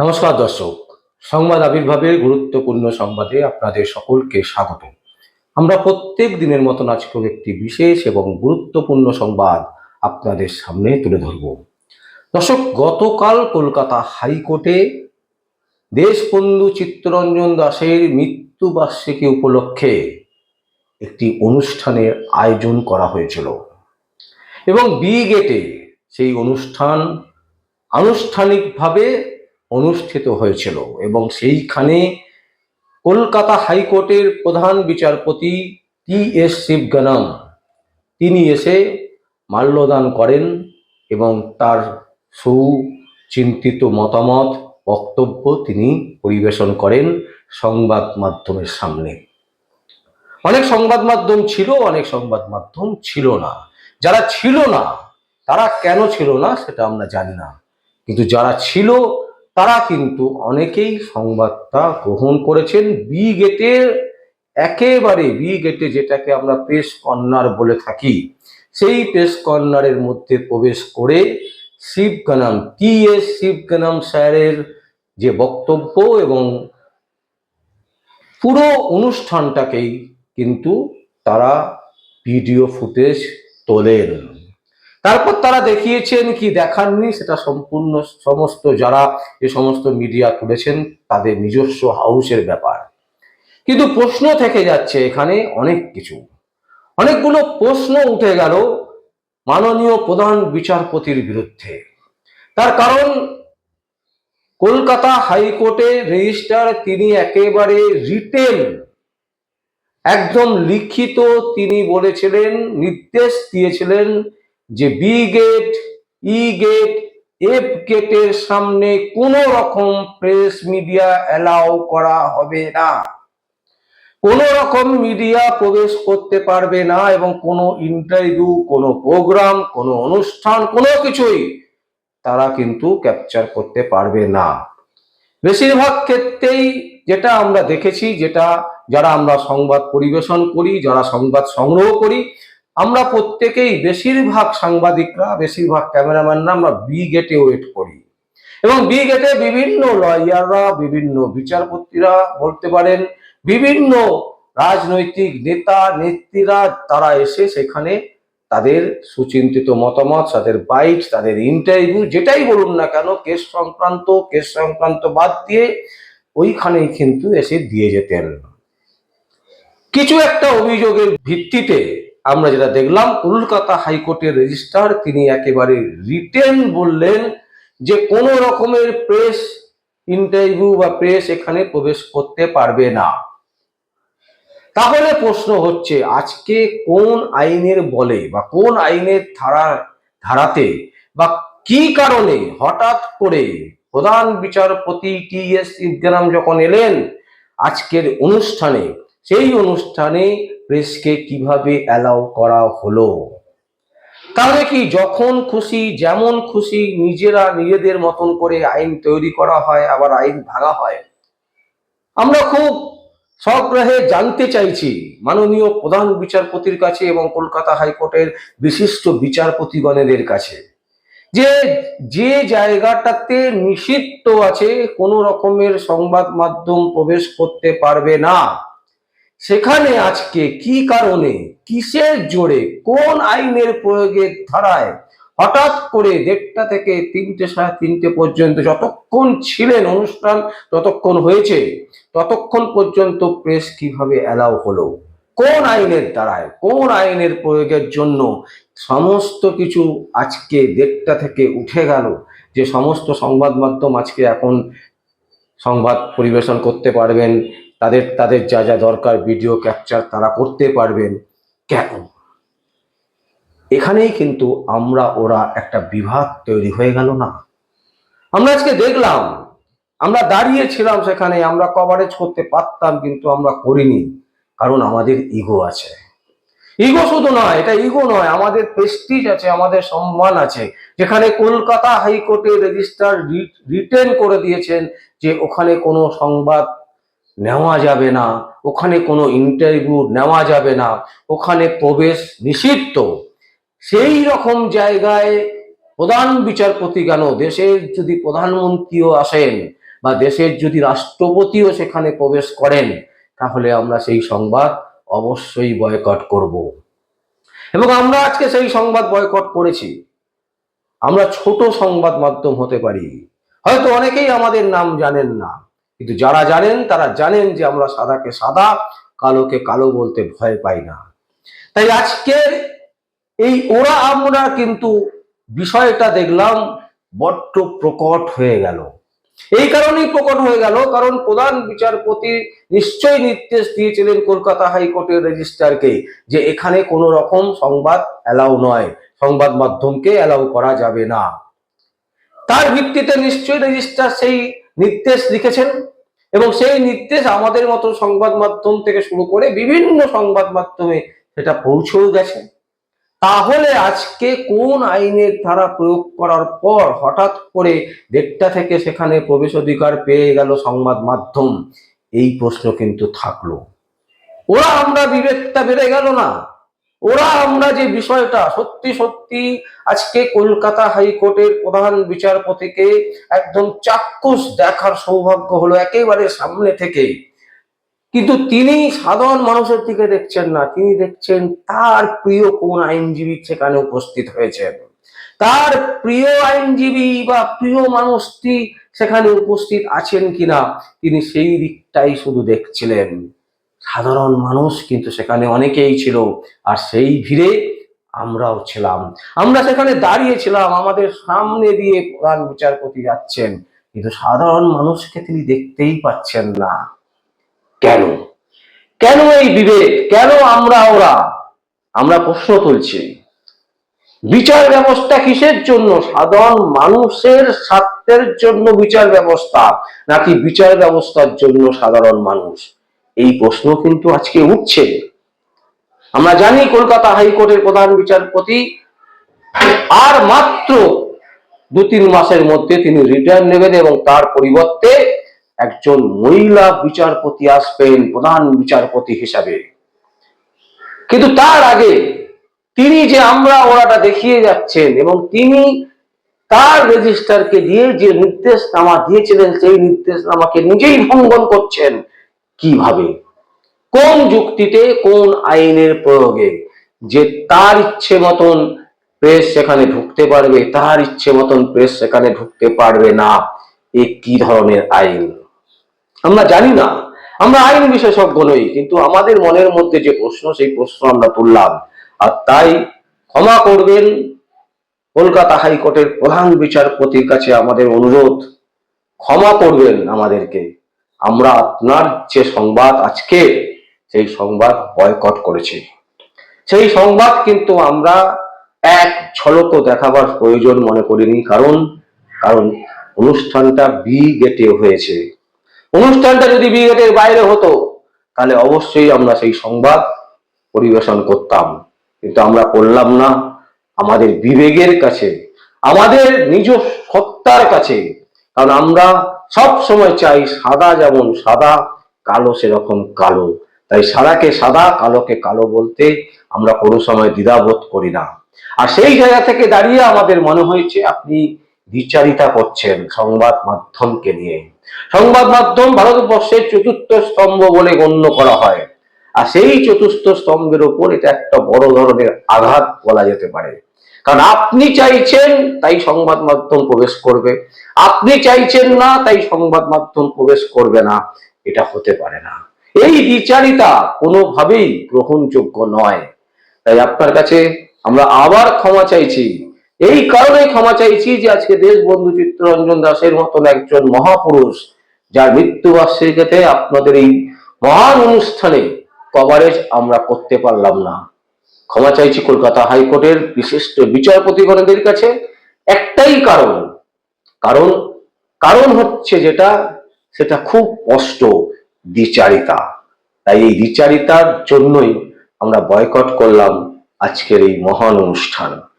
নমস্কার দর্শক। সংবাদ আবির্ভাবের গুরুত্বপূর্ণ সংবাদে আপনাদের সকলকে স্বাগত আমরা প্রত্যেক দিনের মতন আজকেও একটি বিশেষ এবং গুরুত্বপূর্ণ সংবাদ আপনাদের সামনে তুলে ধরব। দর্শক, গতকাল কলকাতা হাইকোর্টে দেশবন্ধু চিত্তরঞ্জন দাসের মৃত্যুবার্ষিকী উপলক্ষে একটি অনুষ্ঠানের আয়োজন করা হয়েছিল। এবং বি গেটে সেই অনুষ্ঠান আনুষ্ঠানিকভাবে অনুষ্ঠিত হয়েছিল এবং সেইখানে কলকাতা হাইকোর্টের প্রধান বিচারপতি টি এস শিবগানাম, তিনি এসে মাল্যদান করেন এবং তার সুচিন্তিত মতামত, বক্তব্য তিনি পরিবেশন করেন সংবাদ মাধ্যমের সামনে। অনেক সংবাদ মাধ্যম ছিল, অনেক সংবাদ মাধ্যম ছিল না। যারা ছিল না, তারা কেন ছিল না সেটা আমরা জানি না। কিন্তু যারা ছিল তারা কিন্তু অনেকেই সংবাদটা গ্রহণ করেছেন। বি গেটের একেবারে বি গেটে যেটাকে আমরা প্রেস কর্নার বলে থাকি, সেই প্রেস কর্নারের মধ্যে প্রবেশ করে শিবকানাম টি এস শিবকানাম স্যারের যে বক্তব্য এবং পুরো অনুষ্ঠানটাকেই কিন্তু তারা ভিডিও ফুটেজ তোলেন। তারপর তারা দেখিয়েছেন কি দেখাননি, সেটা সম্পূর্ণ সমস্ত যারা এ সমস্ত মিডিয়া তুলেছেন, তাদের নিজস্ব হাউসের ব্যাপার। কিন্তু প্রশ্ন থেকে যাচ্ছে এখানে অনেক কিছু। অনেকগুলো প্রশ্ন উঠে গেল মাননীয় প্রধান বিচারপতির বিরুদ্ধে। তার কারণ, কলকাতা হাইকোর্টে রেজিস্টার তিনি একেবারে রিটেন একদম লিখিত তিনি বলেছিলেন, নির্দেশ দিয়েছিলেন যে B gate E gate F গেটের সামনে কোনো রকম প্রেস মিডিয়া অ্যালাউ করা হবে না। কোনো রকম মিডিয়া প্রবেশ করতে পারবে না এবং কোনো ইন্টারভিউ কোনো প্রোগ্রাম কোনো অনুষ্ঠান, কোনো কিছুই তারা কিন্তু ক্যাপচার করতে পারবে না। বেশিরভাগ ক্ষেত্রেই যেটা আমরা দেখেছি, যেটা, যারা আমরা সংবাদ পরিবেশন করি, যারা সংবাদ সংগ্রহ করি আমরা প্রত্যেকেই বেশিরভাগ সাংবাদিকরা, বেশিরভাগ ক্যামেরাম্যানরা আমরা বি গেটে ওয়েট করি। এবং বি গেটে বিভিন্ন লয়াররা বিভিন্ন বিচারপতিরা বলতে পারেন, বিভিন্ন রাজনৈতিক নেতা, নেত্রীরা তারা এসে সেখানে তাদের সুচিন্তিত মতামত, তাদের বাইট তাদের ইন্টারভিউ যেটাই বলুন না কেন কেস সংক্রান্ত কেস সংক্রান্ত বাদ দিয়ে ওইখানেই কিন্তু এসে দিয়ে যেতেন। কিছু একটা অভিযোগের ভিত্তিতে আমরা যেটা দেখলাম, কলকাতা হাইকোর্টের রেজিস্ট্রার তিনি একেবারে রিটেন বললেন যে কোনো রকমের প্রেস ইন্টারভিউ বা প্রেস এখানে প্রবেশ করতে পারবে না। তাহলে প্রশ্ন হচ্ছে, আজকে কোন আইনের বলে বা কোন আইনের ধারা, ধারাতে বা কি কারণে হঠাৎ করে প্রধান বিচারপতি টি এস ইবগ্রাম যখন এলেন, আজকের অনুষ্ঠানে সেই অনুষ্ঠানে প্রেসকে কীভাবে অ্যালাউ করা হলো? তাহলে কি যখন খুশি, যেমন খুশি, নিজেরা নিজেদের মতন করে আইন তৈরি করা হয়, আবার আইন ভাঙা হয়? আমরা খুব সগ্রাহে জানতে চাইছি, মাননীয় প্রধান বিচারপতির কাছে এবং কলকাতা হাইকোর্টের বিশিষ্ট বিচারপতিগণেদের কাছে, যে যে জায়গাটাতে নিষিদ্ধ আছে, কোনো রকমের সংবাদ মাধ্যম প্রবেশ করতে পারবে না। সেখানে আজকে কি কারণে, কিসের জোরে, কোন আইনের প্রয়োগের ধারায় হঠাৎ করে দেড়টা থেকে তিনটে সাড়ে তিনটে পর্যন্ত যতক্ষণ ছিলেন অনুষ্ঠান যতক্ষণ হয়েছে, ততক্ষণ পর্যন্ত প্রেস কীভাবে অ্যালাউ হলো? কোন আইনের দ্বারায়, কোন আইনের প্রয়োগের জন্য সমস্ত কিছু আজকে দেড়টা থেকে উঠে গেল? যে সমস্ত সংবাদ মাধ্যম আজকে এখন সংবাদ পরিবেশন করতে পারবেন, তাদের তাদের যা যা দরকার ভিডিও ক্যাপচার তারা করতে পারবেন। কেন? এখানেই কিন্তু আমরা, ওরা একটা বিভাগ তৈরি হয়ে গেল না। আমরা আজকে দেখলাম, আমরা দাঁড়িয়েছিলাম সেখানে, আমরা কভারেজ করতে পারতাম, কিন্তু আমরা করিনি, কারণ আমাদের ইগো আছে। ইগো শুধু নয়, এটা ইগো নয়, আমাদের প্রেস্টিজ আছে, আমাদের সম্মান আছে। যেখানে কলকাতা হাইকোর্টে রেজিস্ট্রার রিটেন করে দিয়েছেন যে ওখানে কোনো সংবাদ নেওয়া যাবে না, ওখানে কোনো ইন্টারভিউ নেওয়া যাবে না, ওখানে প্রবেশ নিষিদ্ধ। সেই রকম জায়গায় প্রধান বিচারপতি কেন? দেশের যদি প্রধানমন্ত্রীও আসেন বা দেশের যদি রাষ্ট্রপতিও সেখানে প্রবেশ করেন, তাহলে আমরা সেই সংবাদ অবশ্যই বয়কট করব। এবং আমরা আজকে সেই সংবাদ বয়কট করেছি। আমরা ছোট সংবাদ মাধ্যম হতে পারি। হয়তো অনেকেই আমাদের নাম জানেন না। কিন্তু যারা জানেন, তারা জানেন যে আমরা সাদাকে সাদা, কালোকে কালো বলতে ভয় পাই না। তাই আজকের এই ওরা আমরা কিন্তু বিষয়টা দেখলাম বড্ড প্রকট হয়ে গেল। এই কারণেই প্রকট হয়ে গেল, কারণ প্রধান বিচারপতি নিশ্চয়ই নির্দেশ দিয়েছিলেন কলকাতা হাইকোর্টের রেজিস্ট্রারকে যে এখানে কোনো রকম সংবাদ অ্যালাউ নয়, সংবাদ মাধ্যমকে অ্যালাউ করা যাবে না। তার ভিত্তিতে নিশ্চয়ই রেজিস্ট্রার সেই নির্দেশ লিখেছেন এবং সেই নির্দেশ আমাদের মতো সংবাদ মাধ্যম থেকে শুরু করে বিভিন্ন সংবাদ মাধ্যমে সেটা পৌঁছেও গেছে। তাহলে আজকে কোন আইনের ধারা প্রয়োগ করার পর হঠাৎ করে দেড়টা থেকে সেখানে প্রবেশ অধিকার পেয়ে গেল সংবাদ মাধ্যম? এই প্রশ্ন কিন্তু থাকল। ওরা আমরা বিবেকটা বেড়ে গেল না। ওরা আমরা যে বিষয়টা সত্যি সত্যি আজকে কলকাতা হাইকোর্টের প্রধান বিচারপতিকে একদম চাক্ষুষ দেখার সৌভাগ্য হলো একেবারে সামনে থেকে। কিন্তু তিনি সাধারণ মানুষের দিকে দেখছেন না, তিনি দেখছেন তার প্রিয় কোন আইনজীবী সেখানে উপস্থিত হয়েছেন। তার প্রিয় আইনজীবী বা প্রিয় মানুষটি সেখানে উপস্থিত আছেন কিনা, তিনি সেই দিকটাই শুধু দেখছিলেন। সাধারণ মানুষ কিন্তু সেখানে অনেকেই ছিল, আর সেই ভিড়ে আমরাও ছিলাম। আমরা সেখানে দাঁড়িয়েছিলাম আমাদের সামনে দিয়ে প্রধান বিচারপতি যাচ্ছেন, কিন্তু সাধারণ মানুষকে তিনি দেখতেই পাচ্ছেন না। কেন? কেন এই বিবেক কেন আমরা ওরা? আমরা প্রশ্ন তুলছি। বিচার ব্যবস্থা কিসের জন্য? সাধারণ মানুষের স্বার্থের জন্য বিচার ব্যবস্থা, নাকি বিচার ব্যবস্থার জন্য সাধারণ মানুষ? এই প্রশ্ন কিন্তু আজকে উঠছে। আমরা জানি কলকাতা হাইকোর্টের প্রধান বিচারপতি আর মাত্র দু তিন মাসের মধ্যে তিনি রিটার্ন নেবেন এবং তার পরিবর্তে একজন মহিলা বিচারপতি আসবেন, প্রধান বিচারপতি হিসাবে। কিন্তু তার আগে তিনি যে আমরা ওরাটা দেখিয়ে যাচ্ছেন এবং তিনি তার রেজিস্টারকে দিয়ে যে নির্দেশনামা দিয়েছিলেন, সেই নির্দেশনামাকে নিজেই ভঙ্গন করছেন কীভাবে? কোন যুক্তিতে, কোন আইনের প্রয়োগে? যে তার ইচ্ছে মতন প্রেস সেখানে ঢুকতে পারবে, তার ইচ্ছে মতন প্রেস সেখানে ঢুকতে পারবে না, এ কি ধরনের আইন? আমরা জানি না। আমরা আইন বিশেষজ্ঞ নই কিন্তু আমাদের মনের মধ্যে যে প্রশ্ন, সেই প্রশ্ন আমরা তুললাম। আর তাই ক্ষমা করবেন, কলকাতা হাইকোর্টের প্রধান বিচারপতির কাছে আমাদের অনুরোধ, ক্ষমা করবেন আমাদেরকে। আমরা আপনার যে সংবাদ আজকে, সেই সংবাদ বয়কট করেছি। সেই সংবাদ কিন্তু আমরা এক ঝলকও দেখাবার প্রয়োজন মনে করিনি, কারণ কারণ অনুষ্ঠানটা বি গেটে হয়েছে। অনুষ্ঠানটা যদি বি গেটের বাইরে হতো, তাহলে অবশ্যই আমরা সেই সংবাদ পরিবেশন করতাম। কিন্তু আমরা করলাম না। আমাদের বিবেকের কাছে, আমাদের নিজ সত্তার কাছে, কারণ আমরা সব সময় চাই সাদা যেমন সাদা, কালো সেরকম কালো। তাই সাদাকে সাদা, কালোকে কালো বলতে আমরা কোনো সময় দ্বিধাবোধ করি না। আর সেই জায়গা থেকে দাঁড়িয়ে আমাদের মনে হয়েছে, আপনি বিচারিতা করছেন সংবাদ মাধ্যমকে নিয়ে। সংবাদ মাধ্যম ভারতবর্ষের চতুর্থ স্তম্ভ বলে গণ্য করা হয়। আর সেই চতুর্থ স্তম্ভের উপর এটা একটা বড় ধরনের আঘাত বলা যেতে পারে। কারণ আপনি চাইছেন, তাই সংবাদ মাধ্যম প্রবেশ করবে। আপনি চাইছেন না, তাই সংবাদ মাধ্যম প্রবেশ করবে না। এটা হতে পারে না। এই বিচারিতা কোনোভাবেই গ্রহণযোগ্য নয়। তাই আপনার কাছে আমরা আবার ক্ষমা চাইছি। এই কারণে ক্ষমা চাইছি যে আজকে দেশবন্ধু চিত্তরঞ্জন দাসের মতন একজন মহাপুরুষ, যার মৃত্যুবার্ষিকীতে আপনাদের এই মহান অনুষ্ঠানে কভারেজ আমরা করতে পারলাম না। ক্ষমা চাইছি কলকাতা হাইকোর্টের বিশিষ্ট বিচারপতিগণদের কাছে একটাই কারণ। কারণ কারণ হচ্ছে যেটা, সেটা খুব স্পষ্ট, দ্বিচারিতা। তাই এই দ্বিচারিতার জন্যই আমরা বয়কট করলাম আজকের এই মহান অনুষ্ঠান।